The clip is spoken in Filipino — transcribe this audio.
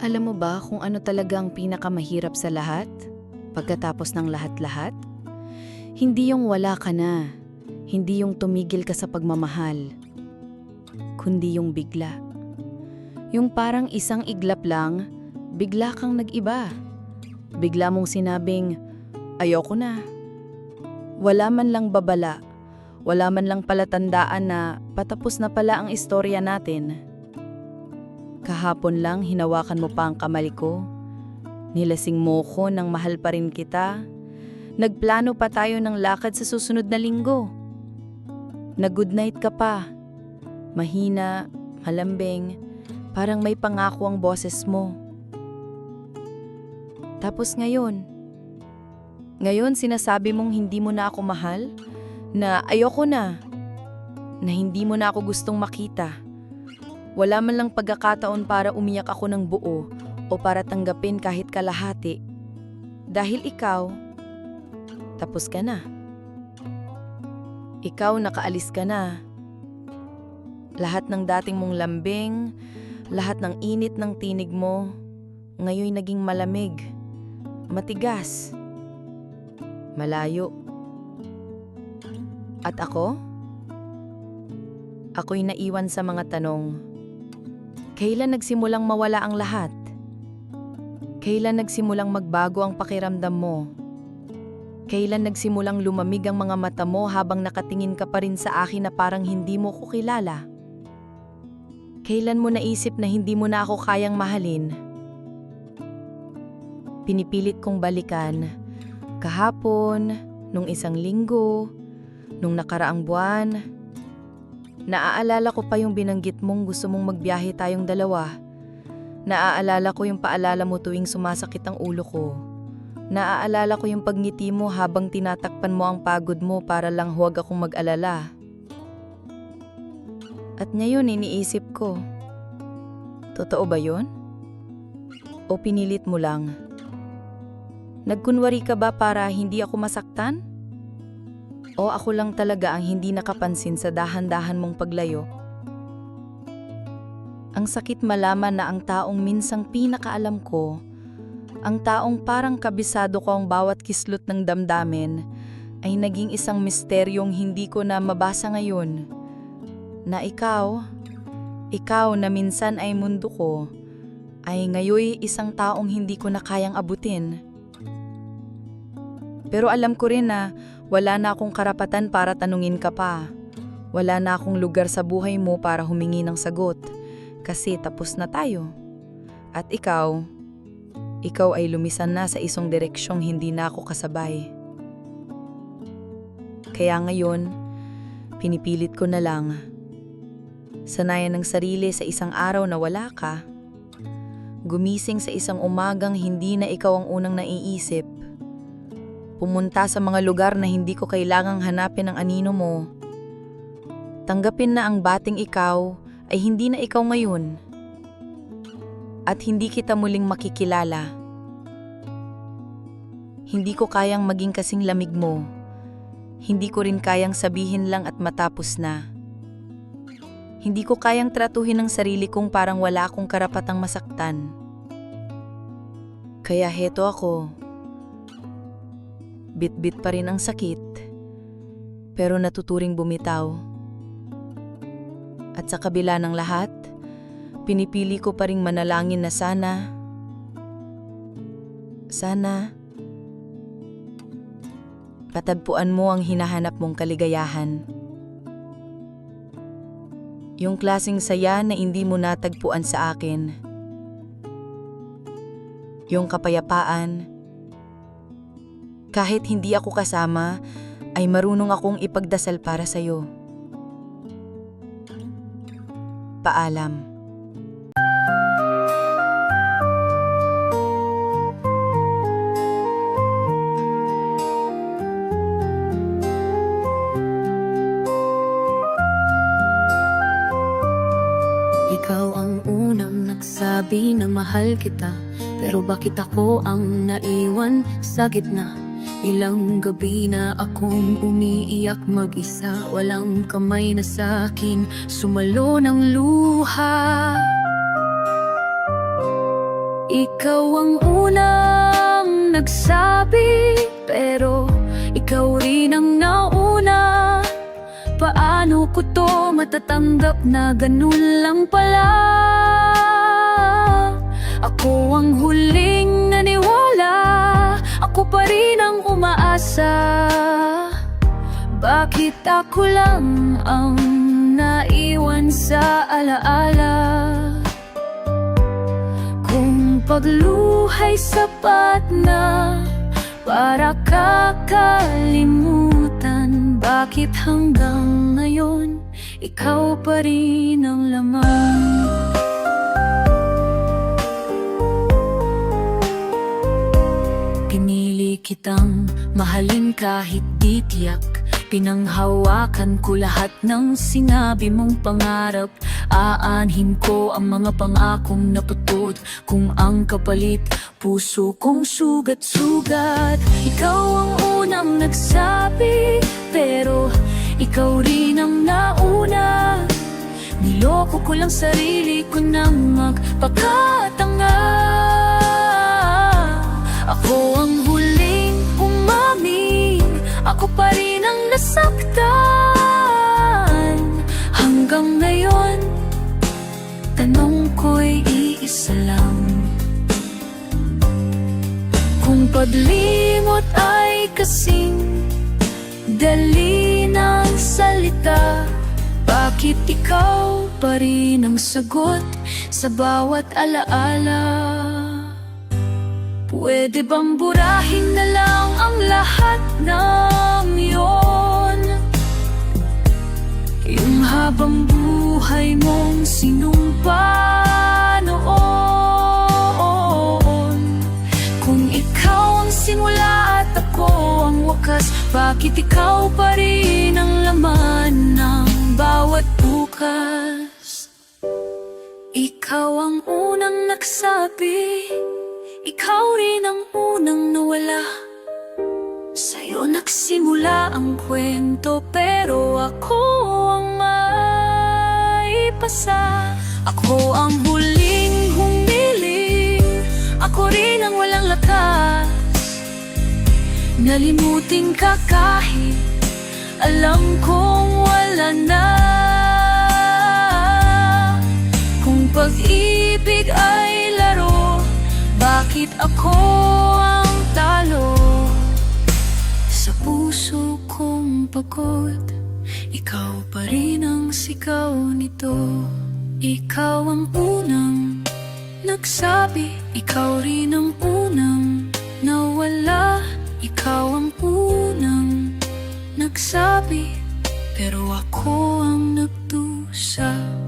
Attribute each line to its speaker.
Speaker 1: Alam mo ba kung ano talaga ang pinakamahirap sa lahat? Pagkatapos ng lahat-lahat? Hindi yung wala ka na. Hindi yung tumigil ka sa pagmamahal. Kundi yung bigla. Yung parang isang iglap lang, bigla kang nag-iba. Bigla mong sinabing, ayoko na. Wala man lang babala. Wala man lang palatandaan na patapos na pala ang istorya natin. Kahapon lang hinawakan mo pa ang kamali ko. Nilasing mo ko nang mahal pa rin kita. Nagplano pa tayo ng lakad sa susunod na linggo. Nag-good ka pa. Mahina, malambing, parang may pangako ang boses mo. Tapos ngayon, ngayon sinasabi mong hindi mo na ako mahal, na ayoko na, na hindi mo na ako gustong makita. Wala man lang pagkakataon para umiyak ako ng buo o para tanggapin kahit kalahati. Dahil ikaw, tapos ka na. Ikaw nakaalis ka na. Lahat ng dating mong lambing, lahat ng init ng tinig mo, ngayon naging malamig, matigas, malayo. At ako? Ako'y naiwan sa mga tanong. Kailan nagsimulang mawala ang lahat? Kailan nagsimulang magbago ang pakiramdam mo? Kailan nagsimulang lumamig ang mga mata mo habang nakatingin ka pa rin sa akin na parang hindi mo ko kilala? Kailan mo naisip na hindi mo na ako kayang mahalin? Pinipilit kong balikan. Kahapon, nung isang linggo, nung nakaraang buwan, Naaalala ko pa yung binanggit mong gusto mong magbiyahe tayong dalawa. Naaalala ko yung paalala mo tuwing sumasakit ang ulo ko. Naaalala ko yung pagngiti mo habang tinatakpan mo ang pagod mo para lang huwag akong mag-alala. At ngayon iniisip ko, totoo ba yon? O pinilit mo lang? Nagkunwari ka ba para hindi ako masaktan? O ako lang talaga ang hindi nakapansin sa dahan-dahan mong paglayo? Ang sakit malaman na ang taong minsang pinakaalam ko, ang taong parang kabisado ko ang bawat kislot ng damdamin, ay naging isang misteryong hindi ko na mabasa ngayon. Na ikaw, ikaw na minsan ay mundo ko, ay ngayoy isang taong hindi ko na kayang abutin. Pero alam ko rin na wala na akong karapatan para tanungin ka pa. Wala na akong lugar sa buhay mo para humingi ng sagot. Kasi tapos na tayo. At ikaw, ikaw ay lumisan na sa isang direksyong hindi na ako kasabay. Kaya ngayon, pinipilit ko na lang. Sanayan ng sarili sa isang araw na wala ka. Gumising sa isang umagang hindi na ikaw ang unang naiisip pumunta sa mga lugar na hindi ko kailangang hanapin ang anino mo. Tanggapin na ang bating ikaw ay hindi na ikaw ngayon. At hindi kita muling makikilala. Hindi ko kayang maging kasing lamig mo. Hindi ko rin kayang sabihin lang at matapos na. Hindi ko kayang tratuhin ang sarili kong parang wala akong karapatang masaktan. Kaya heto ako. Bit-bit pa rin ang sakit, pero natuturing bumitaw. At sa kabila ng lahat, pinipili ko pa ring manalangin na sana, sana, patagpuan mo ang hinahanap mong kaligayahan. Yung klasing saya na hindi mo natagpuan sa akin. Yung kapayapaan, kahit hindi ako kasama, ay marunong akong ipagdasal para sa'yo. Paalam.
Speaker 2: Ikaw ang unang nagsabi na mahal kita Pero bakit ako ang naiwan sa gitna? Ilang gabi na akong umiiyak mag-isa Walang kamay na sa'kin sumalo ng luha. Ikaw ang unang nagsabi Pero ikaw rin ang nauna. Paano ko to matatanggap na ganun lang pala? Ako ang huling naniwala Ako pa rin ang umaasa. Bakit ako lang ang naiwan sa alaala? Kung pagluhay sapat na para kakalimutan Bakit hanggang ngayon ikaw pa rin ang laman kitang mahalin kahit di tiyak. Pinanghawakan ko lahat ng sinabi mong pangarap. Aanhin ko ang mga pangakong naputot Kung ang kapalit, puso kong sugat-sugat. Ikaw ang unang nagsabi Pero ikaw rin ang nauna. Niloko ko lang sarili ko nang magpakatanga. Ako ang paglimot ay kasing Dali ng salita. Bakit ikaw pa rin ang sagot Sa bawat alaala? Pwede bang burahin na lang ang lahat ng yon Yung habang buhay Bakit ikaw pa rin ang laman ng bawat bukas? Ikaw ang unang nagsabi Ikaw rin ang unang nawala. Sa'yo nagsimula ang kwento Pero ako ang maipasa. Ako ang huling humiling Ako rin ang walang lakas Nalimutin ka kahit Alam kong wala na. Kung pag-ibig ay laro Bakit ako ang talo? Sa puso kong pagod Ikaw pa rin ang sigaw nito. Ikaw ang unang nagsabi Ikaw rin ang unang nawala Ikaw ang unang nagsabi Pero ako ang nagdusa